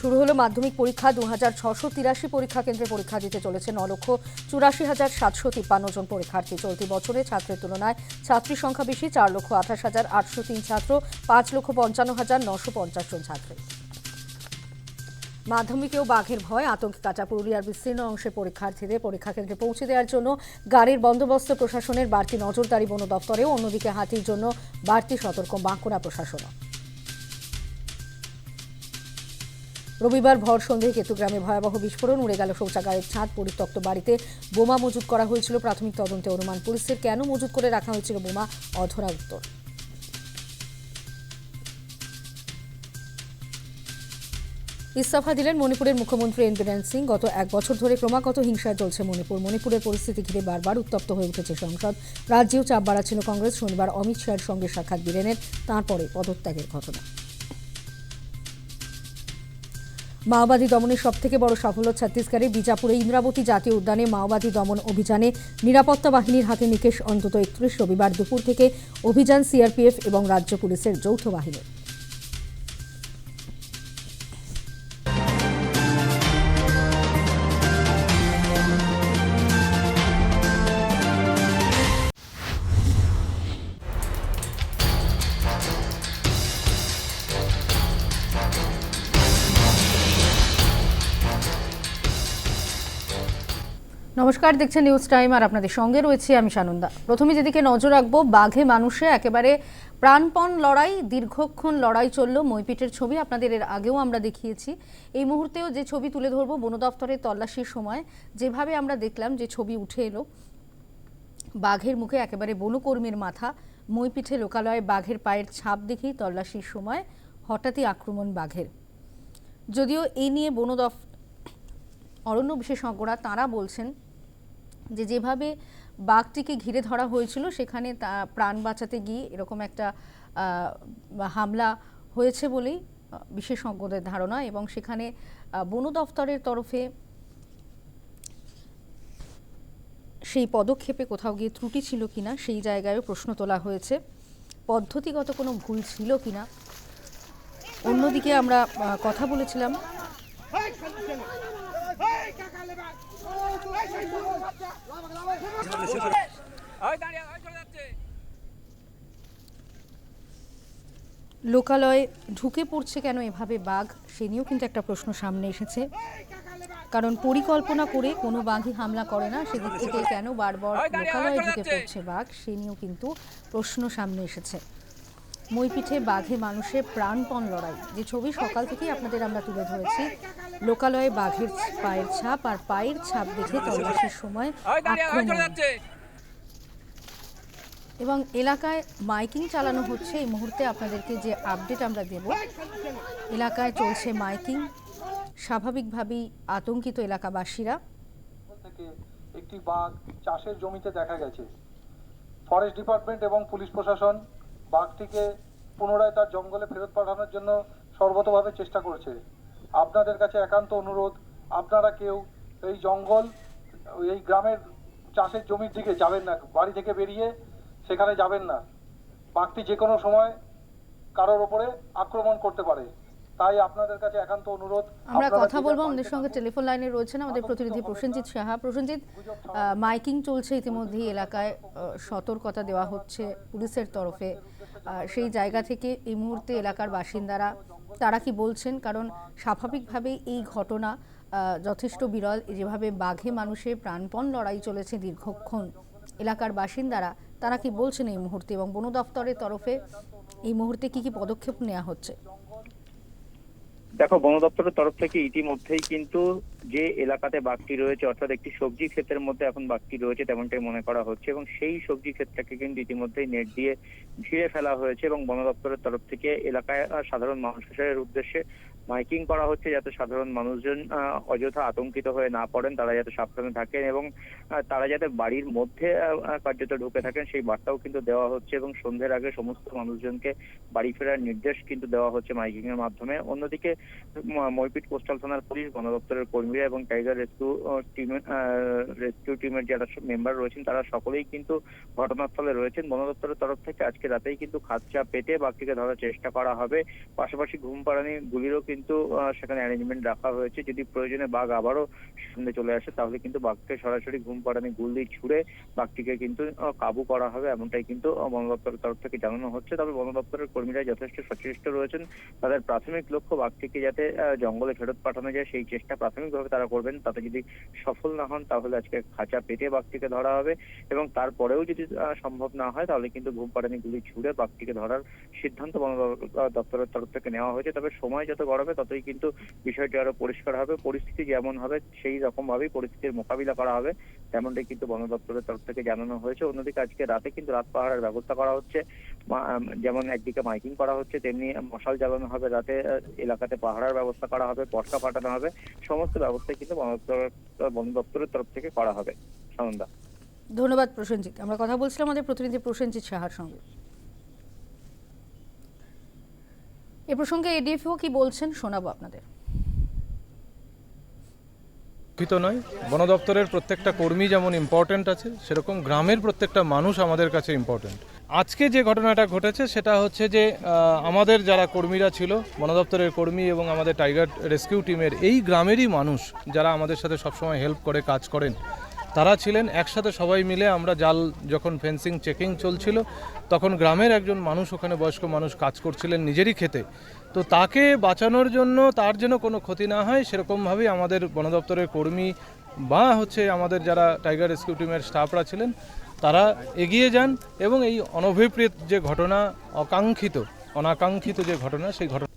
শুরু হলো মাধ্যমিক পরীক্ষা। দু হাজার ছশো তিরাশি পরীক্ষা কেন্দ্রে পরীক্ষা দিতে চলেছে ন লক্ষ চুরাশি হাজার সাতশো তিপ্পান্ন জন পরীক্ষার্থী। চলতি বছরে ছাত্রের তুলনায় ছাত্রী সংখ্যা বেশি, চার লক্ষ আঠাশ হাজার আটশো তিন ছাত্র, পাঁচ লক্ষ পঞ্চান্ন হাজার নশো পঞ্চাশ জন ছাত্রী। মাধ্যমিকেও বাঘের ভয়, আতঙ্কে কাটা পুরুলিয়ার বিস্তীর্ণ অংশে পরীক্ষার্থীদের পরীক্ষা কেন্দ্রে পৌঁছে দেওয়ার জন্য গাড়ির বন্দোবস্ত প্রশাসনের বাড়তি নজরদারি বন দপ্তরেও অন্যদিকে হাতির জন্য বাড়তি সতর্ক বাঁকুড়া প্রশাসনও। রবিবার ভর সন্ধ্যায় কেতুগ্রামে ভয়াবহ বিস্ফোরণ, উড়ে গেল শৌচাগারের ছাদ, পরিত্যক্ত বাড়িতে বোমা মজুত করা হয়েছিল। প্রাথমিক তদন্তে অনুমান পুলিশের কেন মজুত করে রাখা হয়েছিল বোমা? অধরা উত্তর। ইস্তফা দিলেন মণিপুরের মুখ্যমন্ত্রী এন সিং। গত এক বছর ধরে ক্রমাগত হিংসায় চলছে মণিপুর। মণিপুরের পরিস্থিতি ঘিরে বারবার উত্তপ্ত হয়ে উঠেছে সংসদ। রাজ্যেও চাপ বাড়াচ্ছিল কংগ্রেস। শনিবার অমিত শাহের সঙ্গে সাক্ষাৎ বীরেনের, তারপরে পদত্যাগের ঘটনা। মাওবাদী দমনের সবথেকে বড় সাফল্য ছত্তিশগড়ের বিজাপুরে ইন্দ্রাবতী জাতীয় উদ্যানে মাওবাদী দমন অভিযানে নিরাপত্তা বাহিনীর হাতে নিকেশ অন্তত একত্রিশ রবিবার দুপুর থেকে অভিযান সিআরপিএফ এবং রাজ্য পুলিশের যৌথ বাহিনীর নমস্কার, দেখছেন নিউজ টাইম আর আপনাদের সঙ্গে রয়েছে আমি সানন্দা। প্রথমে যেদিকে নজর রাখব, বাঘে মানুষে একেবারে প্রাণপণ লড়াই, দীর্ঘক্ষণ লড়াই চলল মইপিটের ছবি। আপনাদের এর আগেও আমরা দেখিয়েছি। এই মুহূর্তেও যে ছবি তুলে ধরবো, বন দপ্তরের তল্লাশির সময় যেভাবে আমরা দেখলাম যে ছবি উঠে এলো, বাঘের মুখে একেবারে বনকর্মীর মাথা। মইপিঠে লোকালয়ে বাঘের পায়ের ছাপ দেখেই তল্লাশির সময় হঠাৎই আক্রমণ বাঘের। যদিও এই নিয়ে বন দফ- অরণ্য বিশেষজ্ঞরা তারা বলছেন যে যেভাবে বাঘটিকে ঘিরে ধরা হয়েছিল সেখানে তা প্রাণ বাঁচাতে গিয়ে এরকম একটা হামলা হয়েছে বলেই বিশেষজ্ঞদের ধারণা এবং সেখানে বন দফতরের তরফে সেই পদক্ষেপে কোথাও গিয়ে ত্রুটি ছিল কিনা সেই জায়গায়ও প্রশ্ন তোলা হয়েছে পদ্ধতিগত কোনো ভুল ছিল কিনা অন্যদিকে আমরা কথা বলেছিলাম লোকালয়ে ঢুকে পড়ছে কেন এভাবে বাঘ? সে নিয়েও কিন্তু একটা প্রশ্ন সামনে এসেছে। কারণ পরিকল্পনা করে কোনো বাঘই হামলা করে না। সেদিক থেকে কেন বারবার লোকালয়ে ঢুকে পড়ছে বাঘ? সে নিয়েও কিন্তু প্রশ্ন সামনে এসেছে। মইপিঠে বাঘে মানুষের প্রাণপণ লড়াই। যে ছবি সকাল থেকেই আপনাদের আমরা তুলে ধরেছি। লোকালয়ে বাঘের পায়ের ছাপ আর পায়ের ছাপ দেখে তল্লাশির সময় এবং এলাকায় মাইকিং চালানো হচ্ছে। এই মুহূর্তে আপনাদেরকে যে আপডেট আমরা দেব এলাকায় চলছে মাইকিং। স্বাভাবিকভাবেই আতঙ্কিত এলাকাবাসীরা। থেকে একটি বাঘ চাষের জমিতে দেখা গেছে। ফরেস্ট ডিপার্টমেন্ট এবং পুলিশ প্রশাসন বাঘটিকে পুনরায় তার জঙ্গলে ফেরত পাঠানোর জন্য সর্বতভাবে চেষ্টা করছে। আপনাদের কাছে একান্ত অনুরোধ আপনারা কেউ এই জঙ্গল এই গ্রামের চাষের জমির দিকে যাবেন না বাড়ি থেকে বেরিয়ে সেখানে যাবেন না। বাঘটি যে কোনো সময় কারোর ওপরে আক্রমণ করতে পারে। তাই আপনাদের কাছে একান্ত অনুরোধ আমরা কথা বলব আমাদের সঙ্গে টেলিফোন লাইনে রয়েছেন আমাদের প্রতিনিধি প্রসেনজিৎ সাহা। প্রসেনজিৎ মাইকিং চলছে ইতিমধ্যেই এলাকায় সতর্কতা দেওয়া হচ্ছে পুলিশের তরফে। সেই জায়গা থেকে এই মুহূর্তে এলাকার বাসিন্দারা, তারা কি বলছেন? কারণ স্বাভাবিকভাবেই এই ঘটনা যথেষ্ট বিরল। যেভাবে বাঘে মানুষের প্রাণপণ লড়াই চলেছে দীর্ঘক্ষণ এলাকার বাসিন্দারা, তারা কি বলছেন এই মুহূর্তে? এবং বন দপ্তরের তরফে এই মুহূর্তে কি কি পদক্ষেপ নেওয়া হচ্ছে? দেখো, বন দপ্তরের তরফ থেকে ইতিমধ্যেই কিন্তু যে এলাকাতে বাঘটি রয়েছে, অর্থাৎ একটি সবজি ক্ষেতের মধ্যে এখন বাঘটি রয়েছে তেমনটাই মনে করা হচ্ছে এবং সেই সবজি ক্ষেতটাকে কিন্তু ইতিমধ্যেই নেট দিয়ে ঘিরে ফেলা হয়েছে এবং বন দপ্তরের তরফ থেকে এলাকায় সাধারণ মানুষের উদ্দেশ্যে মাইকিং করা হচ্ছে যাতে সাধারণ মানুষজন অযথা আতঙ্কিত হয়ে না পড়েন, তারা যাতে সাবধানে থাকেন এবং তারা যাতে বাড়ির মধ্যে কার্যত ঢুকে থাকেন, সেই বার্তাও কিন্তু দেওয়া হচ্ছে এবং সন্ধ্যের আগে সমস্ত মানুষজনকে বাড়ি ফেরার নির্দেশ কিন্তু দেওয়া হচ্ছে মাইকিং এর মাধ্যমে। অন্যদিকে মইপিট কোস্টাল থানার পুলিশ, বন দপ্তরের কর্মী কর্মীরা এবং টাইগার রেস্কিউ টিমের রেস্কিউ টিমের যারা মেম্বার রয়েছেন, তারা সকলেই কিন্তু ঘটনাস্থলে রয়েছেন। বন দপ্তরের তরফ থেকে আজকে রাতেই কিন্তু খাঁচা পেতে বাঘটিকে ধরার চেষ্টা করা হবে। পাশাপাশি ঘুম পাড়ানি গুলিরও কিন্তু সেখানে অ্যারেঞ্জমেন্ট রাখা হয়েছে। যদি প্রয়োজনে বাঘ আবারও সামনে চলে আসে, তাহলে কিন্তু বাঘকে সরাসরি ঘুম পাড়ানি গুল ছুড়ে বাঘটিকে কিন্তু কাবু করা হবে। এমনটাই কিন্তু বন দপ্তরের তরফ থেকে জানানো হচ্ছে। তবে বন দপ্তরের কর্মীরা যথেষ্ট সচেষ্ট রয়েছেন। তাদের প্রাথমিক লক্ষ্য বাঘটিকে যাতে জঙ্গলে ফেরত পাঠানো যায়, সেই চেষ্টা প্রাথমিকভাবে তারা করবেন, তাতে যদি সফল না হন, তাহলে আজকে খাঁচা পেটে বাঘটিকে ধরা হবে এবং তারপরেও যদি সম্ভব না হয়, তাহলে কিন্তু ঘুম পাড়ানি গুলি ছুড়ে বাঘটিকে ধরার সিদ্ধান্ত বন দপ্তরের তরফ থেকে নেওয়া হয়েছে। তবে সময় যত গড়াবে ততই কিন্তু বিষয়টি আরও পরিষ্কার হবে। পরিস্থিতি যেমন হবে, সেই রকম ভাবেই পরিস্থিতির মোকাবিলা করা হবে, তেমনটাই কিন্তু বন দপ্তরের তরফ থেকে জানানো হয়েছে। অন্যদিকে আজকে রাতে কিন্তু রাত পাহারার ব্যবস্থা করা হচ্ছে। যেমন একদিকে মাইকিং করা হচ্ছে, তেমনি মশাল জ্বালানো হবে, রাতে এলাকাতে পাহারার ব্যবস্থা করা হবে, পটকা পাঠানো হবে, সমস্ত ব্যবস্থা কিন্তু বন দপ্তর- বন দপ্তরের তরফ থেকে করা হবে। সনন্দা। ধন্যবাদ প্রসেনজিৎ। আমরা কথা বলছিলাম আমাদের প্রতিনিধি প্রসেনজিৎ সাহার সঙ্গে। এ প্রসঙ্গে এডিএফও কি বলছেন শোনাবো আপনাদের। দুঃখিত নয় বন দপ্তরের প্রত্যেকটা কর্মী যেমন ইম্পর্ট্যান্ট আছে, সেরকম গ্রামের প্রত্যেকটা মানুষ আমাদের কাছে ইম্পর্ট্যান্ট আজকে যে ঘটনাটা ঘটেছে সেটা হচ্ছে যে আমাদের যারা কর্মীরা ছিল বন দপ্তরের কর্মী এবং আমাদের টাইগার রেস্কিউ টিমের এই গ্রামেরই মানুষ যারা আমাদের সাথে সবসময় হেল্প করে, কাজ করেন তারা ছিলেন একসাথে সবাই মিলে, আমরা জাল যখন ফেন্সিং চেকিং চলছিল, তখন গ্রামের একজন মানুষ, ওখানে বয়স্ক মানুষ কাজ করছিলেন নিজেরই খেতে। তো তাকে বাঁচানোর জন্য তার যেন কোনো ক্ষতি না হয়, সেরকমভাবেই আমাদের বন দপ্তরের কর্মী বা হচ্ছে আমাদের যারা টাইগার রেস্কিউ টিমের স্টাফরা ছিলেন, তারা এগিয়ে যান এবং এই অনভিপ্রেত যে ঘটনা, অকাঙ্ক্ষিত, অনাকাঙ্ক্ষিত যে ঘটনা, সেই ঘটনা